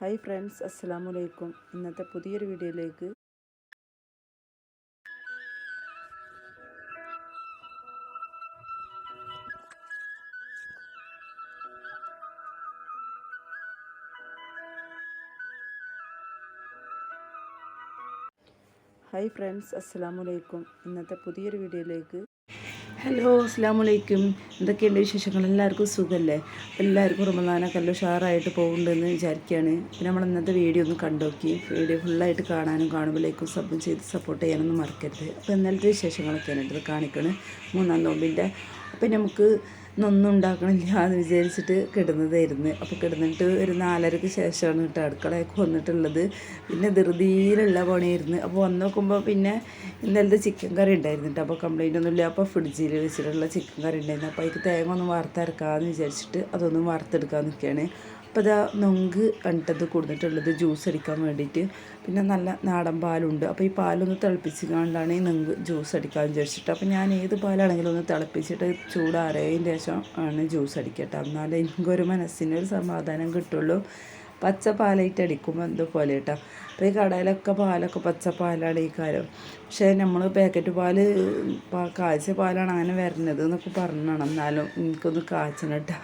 Hi friends അസ്സലാമു അലൈക്കും ഇന്നത്തെ പുതിയൊരു വീഡിയോയിലേക്ക് ഹായ് ഫ്രണ്ട്സ് അസ്സലാമു അലൈക്കും ഇന്നത്തെ പുതിയൊരു വീഡിയോയിലേക്ക് ഹലോ അസ്സാമു വലൈക്കും എന്തൊക്കെയുണ്ട് വിശേഷങ്ങൾ? എല്ലാവർക്കും സുഖമല്ലേ എല്ലാവർക്കും റമദാനൊക്കെ എല്ലാം ഉഷാറായിട്ട് പോകുന്നുണ്ടെന്ന് വിചാരിക്കുകയാണ് പിന്നെ നമ്മൾ ഇന്നത്തെ വീഡിയോ ഒന്ന് കണ്ടുനോക്കി വീഡിയോ ഫുള്ളായിട്ട് കാണാനും കാണുമ്പോഴേക്കും സബും ചെയ്ത് സപ്പോർട്ട് ചെയ്യാനൊന്നും മറക്കരുത്. അപ്പോൾ ഇന്നലത്തെ വിശേഷങ്ങളൊക്കെയാണ് ഇത് കാണിക്കണത് മൂന്നാം നോമ്പിന്റെ. അപ്പം നമുക്ക് ഇന്നൊന്നും ഉണ്ടാക്കണില്ല എന്ന് വിചാരിച്ചിട്ട് കിടന്നതായിരുന്നു. അപ്പോൾ കിടന്നിട്ട് ഒരു നാലരക്ക് ശേഷമാണ് കേട്ടോ അടുക്കളയൊക്കെ വന്നിട്ടുള്ളത്. പിന്നെ ധൃതിയിലുള്ള പണിയായിരുന്നു. അപ്പോൾ വന്ന് നോക്കുമ്പോൾ പിന്നെ ഇന്നലത്തെ ചിക്കൻ കറി ഉണ്ടായിരുന്നു കേട്ടോ. അപ്പോൾ കംപ്ലൈന്റ് ഒന്നുമില്ല അപ്പോൾ ഫ്രിഡ്ജിൽ വെച്ചിട്ടുള്ള ചിക്കൻ കറി ഉണ്ടായിരുന്നു. അപ്പോൾ അതിക്ക് തേങ്ങ ഒന്നും വറുത്തരക്കാമെന്ന് വിചാരിച്ചിട്ട് അതൊന്നും വറുത്തെടുക്കാൻ നിൽക്കുകയാണ് അപ്പോൾ ഇതാ നൊങ്ക് കണ്ടത് കൊടുത്തിട്ടുള്ളത് ജ്യൂസ് അടിക്കാൻ വേണ്ടിയിട്ട്. പിന്നെ നല്ല നാടൻ പാലുണ്ട്. അപ്പോൾ ഈ പാലൊന്ന് തിളപ്പിച്ച് കണ്ടാണ് ഈ നൊങ്ക് ജ്യൂസ് അടിക്കാൻ വിചാരിച്ചിട്ട്. അപ്പോൾ ഞാൻ ഏത് പാലാണെങ്കിലും ഒന്ന് തിളപ്പിച്ചിട്ട് ചൂടാറിയതിന് ശേഷം ആണ് ജ്യൂസ് അടിക്കട്ടെ. എന്നാലേ എനിക്കൊരു മനസ്സിനൊരു സമാധാനം കിട്ടുള്ളൂ. പച്ച പാലായിട്ട് അടിക്കുമ്പോൾ എന്തോ കേട്ടോ അപ്പോൾ ഈ കടയിലൊക്കെ പാലൊക്കെ പച്ച പാലാണ് ഈ കാര്യം പക്ഷേ നമ്മൾ പാക്കറ്റ് പാൽ കാഴ്ച പാലാണ് അങ്ങനെ വരുന്നത് എന്നൊക്കെ പറഞ്ഞാണ്. എന്നാലും എനിക്കൊന്ന് കാച്ചണം കേട്ടോ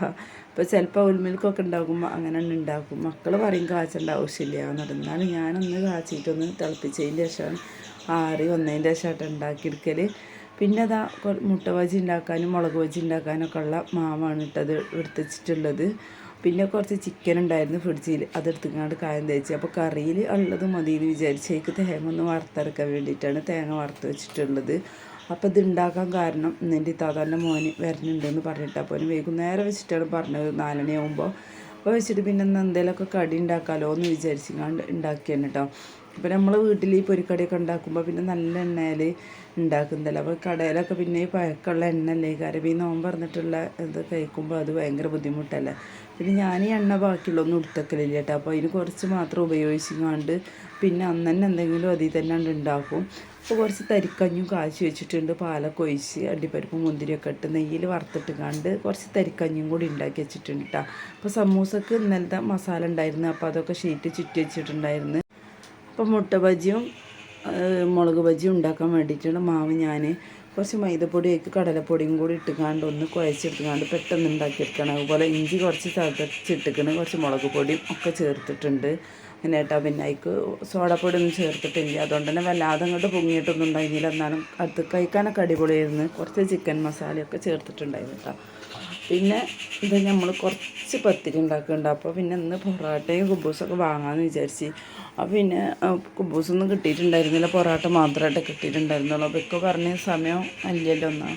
അപ്പോൾ ചിലപ്പോൾ ഉൽമിൽക്കൊക്കെ ഉണ്ടാകുമ്പോൾ അങ്ങനെ ഉണ്ടാക്കും. മക്കൾ പറയും കാച്ചേണ്ട ആവശ്യമില്ല എന്ന് എന്നാലും ഞാനൊന്ന് കാച്ചിട്ടൊന്ന് തിളപ്പിച്ചതിന്റെ ശേഷമാണ് ആറി വന്നതിന്റെ ശേഷം ഉണ്ടാക്കിയെടുക്കൽ പിന്നെ അതാ മുട്ട ബജി ഉണ്ടാക്കാനും മുളക് ബജി ഉണ്ടാക്കാനൊക്കെ ഉള്ള മാവാണ് ഇട്ടത് എടുത്ത് വെച്ചിട്ടുള്ളത്. പിന്നെ കുറച്ച് ചിക്കൻ ഉണ്ടായിരുന്നു ഫ്രിഡ്ജിൽ അതെടുത്തുകൊണ്ട് കായം തേച്ച്. അപ്പോൾ കറിയിൽ ഉള്ളത് മതി എന്ന് വിചാരിച്ച് എനിക്ക് തേങ്ങ ഒന്ന് വറുത്തരക്കാൻ വേണ്ടിയിട്ടാണ് തേങ്ങ വറുത്ത് വെച്ചിട്ടുള്ളത്. അപ്പോൾ ഇത് ഉണ്ടാക്കാൻ കാരണം എന്റെ താതാന്റെ മോന് വരണുണ്ടെന്ന് പറഞ്ഞിട്ട് അപ്പോൾ വൈകുന്നേരം വെച്ചിട്ടാണ് പറഞ്ഞത്. നാലണിയാകുമ്പോൾ അപ്പോൾ വെച്ചിട്ട് പിന്നെ എന്തെങ്കിലുമൊക്കെ കടി ഉണ്ടാക്കാമല്ലോ എന്ന് വിചാരിച്ചിങ്ങാണ്ട് ഉണ്ടാക്കിയാണ് കേട്ടോ അപ്പോൾ നമ്മൾ വീട്ടിൽ ഈ പൊരിക്കടിയൊക്കെ ഉണ്ടാക്കുമ്പോൾ പിന്നെ നല്ല എണ്ണയിൽ ഉണ്ടാക്കുന്നില്ല അപ്പോൾ കടയിലൊക്കെ പിന്നെ ഈ പഴക്കമുള്ള എണ്ണല്ലേ കാര്യം ഈ നോമ്പ് പറഞ്ഞിട്ടുള്ള ഇത് കഴിക്കുമ്പോൾ അത് ഭയങ്കര ബുദ്ധിമുട്ടല്ലേ? പിന്നെ ഞാൻ ഈ എണ്ണ ബാക്കിയുള്ളൊന്നും എടുത്തക്കലില്ല കേട്ടോ അപ്പോൾ അതിന് കുറച്ച് മാത്രം ഉപയോഗിച്ചിങ്ങാണ്ട് പിന്നെ അന്ന് തന്നെ എന്തെങ്കിലും അതിൽ തന്നെ ഉണ്ടാക്കും. അപ്പോൾ കുറച്ച് തരിക്കഞ്ഞും കാച്ചി വെച്ചിട്ടുണ്ട്. പാലൊക്കെ ഒഴിച്ച് അണ്ടിപ്പരിപ്പ് മുന്തിരിയൊക്കെ ഇട്ട് നെയ്യിൽ വറുത്തിട്ട് കണ്ട് കുറച്ച് തരിക്കഞ്ഞും കൂടി ഉണ്ടാക്കി വെച്ചിട്ടുണ്ട് കേട്ടോ അപ്പോൾ സമൂസക്ക് ഇന്നലത്തെ മസാല ഉണ്ടായിരുന്നു. അപ്പോൾ അതൊക്കെ ഷീറ്റ് ചുറ്റി വെച്ചിട്ടുണ്ടായിരുന്നു. അപ്പോൾ മുട്ട ബജിയും മുളക് ബജിയും ഉണ്ടാക്കാൻ വേണ്ടിയിട്ടാണ് മാവ് ഞാൻ കുറച്ച് മൈദപ്പൊടിയൊക്കെ കടലപ്പൊടിയും കൂടി ഇട്ടുകാണ്ട് ഒന്ന് കുഴച്ചെടുത്തുകാണ്ട് പെട്ടെന്ന് ഉണ്ടാക്കിയെടുക്കണം. അതുപോലെ ഇഞ്ചി കുറച്ച് ചതച്ചിട്ടിക്കണം കുറച്ച് മുളക് പൊടിയും ഒക്കെ ചേർത്തിട്ടുണ്ട്. പിന്നെ ഏട്ടാ പിന്നെ അതിക്ക് സോഡപ്പൊടി ഒന്നും ചേർത്തിട്ടില്ല. അതുകൊണ്ട് തന്നെ വല്ലാതെ അങ്ങോട്ട് പൊങ്ങിയിട്ടൊന്നും ഉണ്ടായിരുന്നില്ല. എന്നാലും അടുത്ത് കഴിക്കാനൊക്കെ അടിപൊളിയായിരുന്നു. കുറച്ച് ചിക്കൻ മസാലയൊക്കെ ചേർത്തിട്ടുണ്ടായിരുന്നു കേട്ടോ. പിന്നെ ഇത് നമ്മൾ കുറച്ച് പത്തിരി ഉണ്ടാക്കുന്നുണ്ട് അപ്പോൾ പിന്നെ ഇന്ന് പൊറോട്ടയും കുബൂസൊക്കെ വാങ്ങാമെന്ന് വിചാരിച്ച്. അപ്പോൾ പിന്നെ കുബൂസൊന്നും കിട്ടിയിട്ടുണ്ടായിരുന്നില്ല. പൊറോട്ട മാത്രമായിട്ട് കിട്ടിയിട്ടുണ്ടായിരുന്നുള്ളൂ. അപ്പോൾ ഇപ്പോൾ പറഞ്ഞ സമയം അല്ലല്ലോ ഒന്നാ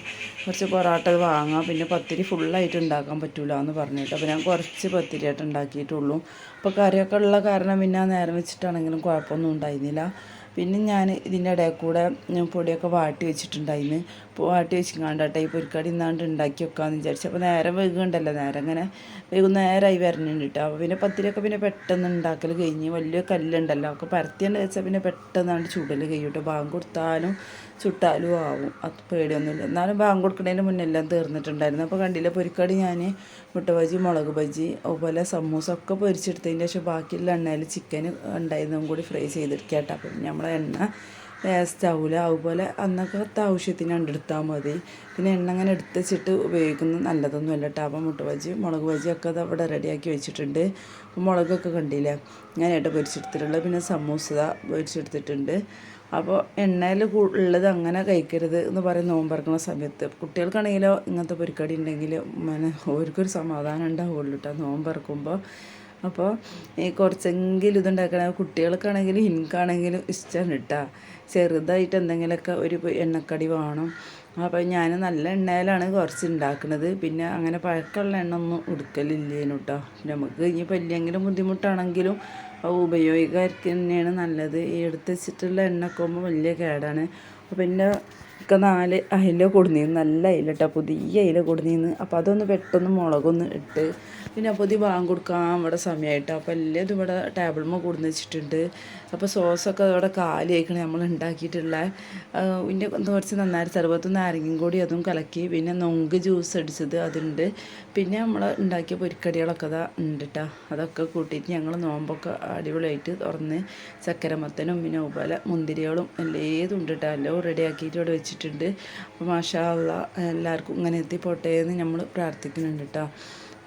കുറച്ച് പൊറോട്ട വാങ്ങാം. പിന്നെ പത്തിരി ഫുള്ളായിട്ട് ഉണ്ടാക്കാൻ പറ്റില്ല എന്ന് പറഞ്ഞിട്ട്. അപ്പോൾ ഞാൻ കുറച്ച് പത്തിരിയായിട്ട് ഉണ്ടാക്കിയിട്ടുള്ളൂ അപ്പോൾ കറിയൊക്കെ ഉള്ള കാരണം പിന്നെ നേരം വെച്ചിട്ടാണെങ്കിലും കുഴപ്പമൊന്നും ഉണ്ടായിരുന്നില്ല. പിന്നെ ഞാൻ ഇതിന്റെ ഇടയിൽ കൂടെ പൊടിയൊക്കെ വാട്ടി വെച്ചിട്ടുണ്ട് അപ്പോൾ വാട്ടി വെച്ചിങ്ങാണ്ടാട്ടെ ഈ പൊരിക്കടി ഇന്നാണ്ട് ഉണ്ടാക്കി വെക്കാമെന്ന് വിചാരിച്ചു. അപ്പോൾ നേരം വൈകുണ്ടല്ലോ നേരം അങ്ങനെ വൈകുന്നേരമായി വരണുണ്ട് കേട്ടോ അപ്പോൾ പിന്നെ പത്തിരിയൊക്കെ പിന്നെ പെട്ടെന്ന് ഉണ്ടാക്കൽ കഴിഞ്ഞ് വലിയ കല്ലുണ്ടല്ലോ. ഒക്കെ പരത്തിയാണ്ട് വെച്ചാൽ പിന്നെ പെട്ടെന്നാണ്ട് ചുടൽ കഴിയും കേട്ടോ ബാങ്ക് കൊടുത്താലും ചുട്ടാലും ആവും. അത് പേടിയൊന്നുമില്ല. എന്നാലും ബാങ്ക് കൊടുക്കുന്നതിന് മുന്നേ എല്ലാം തീർന്നിട്ടുണ്ടായിരുന്നു. അപ്പോൾ കണ്ടില്ല പൊരിക്കടി ഞാൻ മുട്ട ബജി മുളക് ബജി അതുപോലെ സമൂസ ഒക്കെ പൊരിച്ചെടുത്തതിന്റെ ശേഷം ബാക്കിയുള്ള എണ്ണയിൽ ചിക്കൻ ഉണ്ടായിരുന്നതും കൂടി ഫ്രൈ ചെയ്തെടുക്കാം കേട്ടോ അപ്പം നമ്മളെ എണ്ണ വേസ്റ്റ് ആവില്ല അതുപോലെ അന്നൊക്കെ ആവശ്യത്തിന് കണ്ടെടുത്താൽ മതി. പിന്നെ എണ്ണ അങ്ങനെ എടുത്ത് വെച്ചിട്ട് ഉപയോഗിക്കുന്നത് നല്ലതൊന്നും അല്ല കേട്ടോ അപ്പം മുട്ട ബജി മുളക് ബജി ഒക്കെ അത് അവിടെ റെഡിയാക്കി വെച്ചിട്ടുണ്ട്. മുളകൊക്കെ കണ്ടില്ലേ? ഞാനായിട്ട് പൊരിച്ചെടുത്തിട്ടുള്ളത്. പിന്നെ സമൂസ പൊരിച്ചെടുത്തിട്ടുണ്ട്. അപ്പോൾ എണ്ണയിൽ ഉള്ളത് അങ്ങനെ കഴിക്കരുത് എന്ന് പറയും നോമ്പറക്കുന്ന സമയത്ത്. കുട്ടികൾക്കാണെങ്കിലോ ഇങ്ങനത്തെ പൊരിക്കടി ഉണ്ടെങ്കിൽ അവർക്കൊരു സമാധാനം ഉണ്ടാവുള്ളൂ കേട്ടോ നോമ്പറക്കുമ്പോൾ അപ്പോൾ ഈ കുറച്ചെങ്കിലും ഇതുണ്ടാക്കണ കുട്ടികൾക്കാണെങ്കിലും എനിക്കാണെങ്കിലും ഇഷ്ടമാണ് കേട്ടോ ചെറുതായിട്ട് എന്തെങ്കിലുമൊക്കെ ഒരു എണ്ണക്കടി വേണം. അപ്പോൾ ഞാൻ നല്ല എണ്ണയിലാണ് കുറച്ച് ഉണ്ടാക്കുന്നത് പിന്നെ അങ്ങനെ പഴക്കമുള്ള എണ്ണ ഒന്നും എടുക്കലില്ലേനു കേട്ടോ നമുക്ക് ഇനിയിപ്പോൾ ഇല്ലെങ്കിലും ബുദ്ധിമുട്ടാണെങ്കിലും ഉപയോഗിക്കാർക്ക് തന്നെയാണ് നല്ലത്. ഈ എടുത്ത് വെച്ചിട്ടുള്ള എണ്ണ വലിയ കേടാണ്. അപ്പോൾ എന്റെ ഇക്ക നാല് അയില കൊടുന്നിരുന്നു നല്ല അയില കേട്ടോ പുതിയ അയില കൊടുന്നിരുന്നു അപ്പോൾ അതൊന്ന് പെട്ടെന്ന് മുളകൊന്ന് ഇട്ട് പിന്നെ അപ്പോൾ ഇത് വാങ്ങി കൊടുക്കാൻ ഇവിടെ സമയമായിട്ട് അപ്പോൾ എല്ലാം ഇത് ഇവിടെ ടേബിൾമ കൊടുന്ന് വെച്ചിട്ടുണ്ട്. അപ്പോൾ സോസൊക്കെ അവിടെ കാലിയായിക്കണേ നമ്മൾ ഉണ്ടാക്കിയിട്ടുള്ള ഇതിന്റെ കുറച്ച് നന്നായി സർബത്തും നാരങ്ങയും കൂടി അതും കലക്കി പിന്നെ നൊങ്ക് ജ്യൂസ് അടിച്ചത് അതുണ്ട്. പിന്നെ നമ്മൾ ഉണ്ടാക്കിയ പൊരിക്കടികളൊക്കെ അതാ ഉണ്ട് കേട്ടോ അതൊക്കെ കൂട്ടിയിട്ട് ഞങ്ങൾ നോമ്പൊക്കെ അടിപൊളിയായിട്ട് തുറന്ന് ചക്കരമത്തനും പിന്നെ ഉപല മുന്തിരികളും എല്ലേതും ഉണ്ട് കേട്ടോ എല്ലാം റെഡിയാക്കിയിട്ട് ഇവിടെ വെച്ചിട്ടുണ്ട്. അപ്പോൾ മാഷാ എല്ലാവർക്കും ഇങ്ങനെ എത്തിപ്പോട്ടെ എന്ന് നമ്മൾ പ്രാർത്ഥിക്കുന്നുണ്ട് കേട്ടോ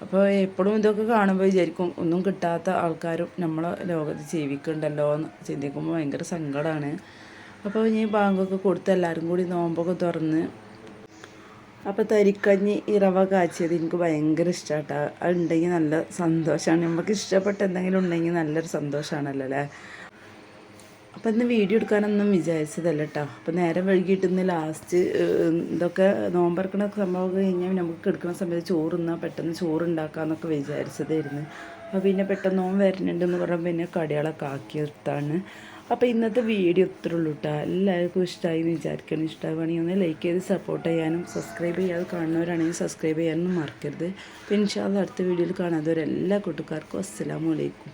അപ്പോൾ എപ്പോഴും ഇതൊക്കെ കാണുമ്പോൾ വിചാരിക്കും ഒന്നും കിട്ടാത്ത ആൾക്കാരും നമ്മളെ ലോകത്ത് ജീവിക്കുന്നുണ്ടല്ലോ എന്ന് ചിന്തിക്കുമ്പോൾ ഭയങ്കര സങ്കടമാണ് അപ്പോൾ ഇനി ബാങ്കൊക്കെ കൊടുത്ത് എല്ലാവരും കൂടി നോമ്പൊക്കെ തുറന്ന് അപ്പോൾ തരിക്കഞ്ഞി ഇറവ റവ കാച്ചിയത് എനിക്ക് ഭയങ്കര ഇഷ്ടമാട്ടോ അത് ഉണ്ടെങ്കിൽ നല്ല സന്തോഷമാണ് നമുക്ക് ഇഷ്ടപ്പെട്ട എന്തെങ്കിലും ഉണ്ടെങ്കിൽ നല്ലൊരു സന്തോഷമാണല്ലോ അല്ലേ? അപ്പം ഇന്ന് വീഡിയോ എടുക്കാനൊന്നും വിചാരിച്ചതല്ല കേട്ടോ അപ്പം നേരെ വൈകിട്ട് ഇന്ന് ലാസ്റ്റ് ഇതൊക്കെ നോമ്പറക്കണ സംഭവം കഴിഞ്ഞാൽ നമുക്ക് എടുക്കുന്ന സമയത്ത് ചോറുന്നാൽ പെട്ടെന്ന് ചോറ് ഉണ്ടാക്കാമെന്നൊക്കെ വിചാരിച്ചതായിരുന്നു. അപ്പോൾ പിന്നെ പെട്ടെന്ന് നോമ്പ് വരുന്നുണ്ടെന്ന് പറഞ്ഞാൽ പിന്നെ കടികളൊക്കെ ആക്കി എടുത്താണ് അപ്പോൾ ഇന്നത്തെ വീഡിയോ ഇത്രേ ഉള്ളൂ കേട്ടോ എല്ലാവർക്കും ഇഷ്ടമായി എന്ന് വിചാരിക്കണം. ഇഷ്ടമാവുകയാണെങ്കിൽ ഒന്ന് ലൈക്ക് ചെയ്ത് സപ്പോർട്ട് ചെയ്യാനും സബ്സ്ക്രൈബ് ചെയ്യാതെ കാണുന്നവരാണെങ്കിൽ സബ്സ്ക്രൈബ് ചെയ്യാനൊന്നും മറക്കരുത്. അപ്പോൾ ഇൻഷാല്ല അടുത്ത വീഡിയോയിൽ കാണാത്തവരെല്ലാ കൂട്ടുകാർക്കും അസ്സലാമു അലൈക്കും.